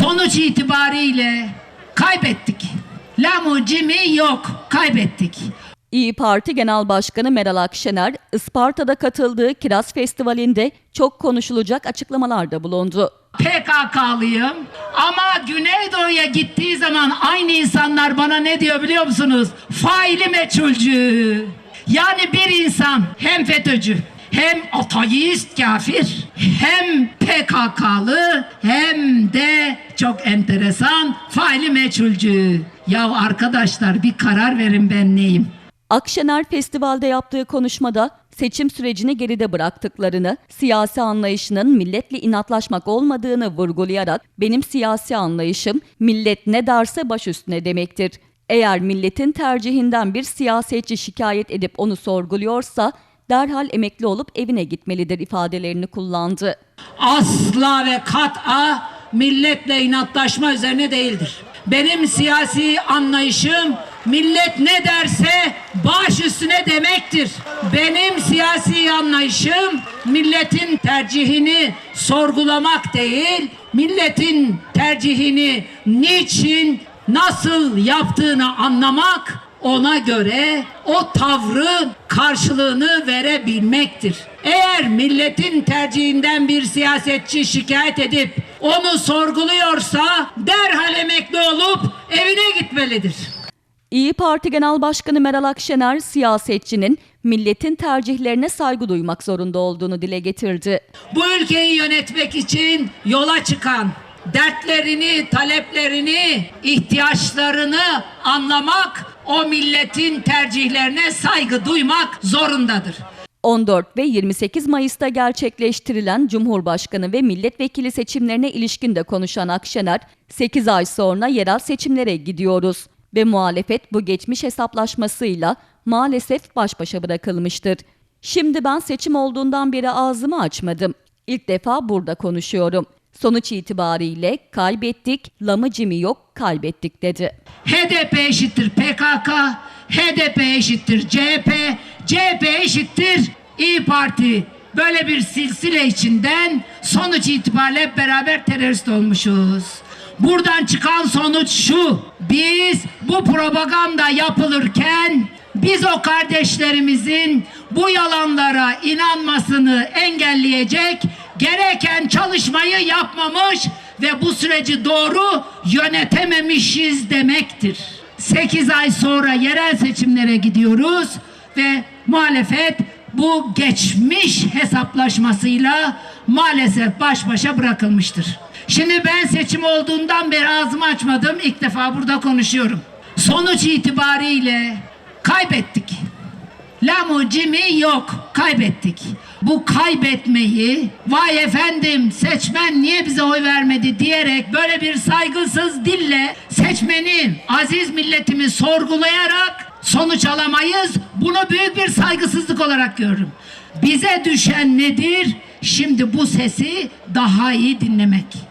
Sonuç itibariyle kaybettik. Lamucimi yok, kaybettik. İyi Parti Genel Başkanı Meral Akşener, Isparta'da katıldığı Kiraz Festivali'nde çok konuşulacak açıklamalarda bulundu. PKK'lıyım ama Güneydoğu'ya gittiği zaman aynı insanlar bana ne diyor biliyor musunuz? Faili meçhulcü. Yani bir insan hem FETÖ'cü hem ateist kafir hem PKK'lı hem de çok enteresan faili meçhulcü. Ya arkadaşlar bir karar verin ben neyim? Akşener festivalde yaptığı konuşmada seçim sürecini geride bıraktıklarını, siyasi anlayışının milletle inatlaşmak olmadığını vurgulayarak benim siyasi anlayışım millet ne derse baş üstüne demektir. Eğer milletin tercihinden bir siyasetçi şikayet edip onu sorguluyorsa derhal emekli olup evine gitmelidir ifadelerini kullandı. asla ve kat'a milletle inatlaşma üzerine değildir. Benim siyasi anlayışım millet ne derse baş üstüne demektir. Benim siyasi anlayışım milletin tercihini sorgulamak değil, milletin tercihini niçin, nasıl yaptığını anlamak, ona göre o tavrın karşılığını verebilmektir. Eğer milletin tercihinden bir siyasetçi şikayet edip onu sorguluyorsa derhal emekli olup evine gitmelidir. İyi Parti Genel Başkanı Meral Akşener siyasetçinin milletin tercihlerine saygı duymak zorunda olduğunu dile getirdi. Bu ülkeyi yönetmek için yola çıkan dertlerini, taleplerini, ihtiyaçlarını anlamak o milletin tercihlerine saygı duymak zorundadır. 14 ve 28 Mayıs'ta gerçekleştirilen Cumhurbaşkanı ve milletvekili seçimlerine ilişkin de konuşan Akşener, 8 ay sonra yerel seçimlere gidiyoruz ve muhalefet bu geçmiş hesaplaşmasıyla maalesef baş başa bırakılmıştır. Şimdi ben seçim olduğundan beri ağzımı açmadım. İlk defa burada konuşuyorum. Sonuç itibariyle kaybettik, lamıcımı yok, kaybettik dedi. HDP eşittir PKK, HDP eşittir CHP, CHP eşittir İyi Parti. Böyle bir silsile içinden sonuç itibariyle hep beraber terörist olmuşuz. Buradan çıkan sonuç şu. Biz bu propaganda yapılırken biz o kardeşlerimizin bu yalanlara inanmasını engelleyecek gereken çalışmayı yapmamış ve bu süreci doğru yönetememişiz demektir. 8 ay sonra yerel seçimlere gidiyoruz ve muhalefet bu geçmiş hesaplaşmasıyla maalesef baş başa bırakılmıştır. Şimdi ben seçim olduğundan beri ağzımı açmadım. İlk defa burada konuşuyorum. Sonuç itibariyle kaybettik. Lamucimi yok. Kaybettik. Bu kaybetmeyi vay efendim seçmen niye bize oy vermedi diyerek böyle bir saygısız dille seçmeni aziz milletimi sorgulayarak sonuç alamayız. Bunu büyük bir saygısızlık olarak görürüm. Bize düşen nedir? Şimdi bu sesi daha iyi dinlemek.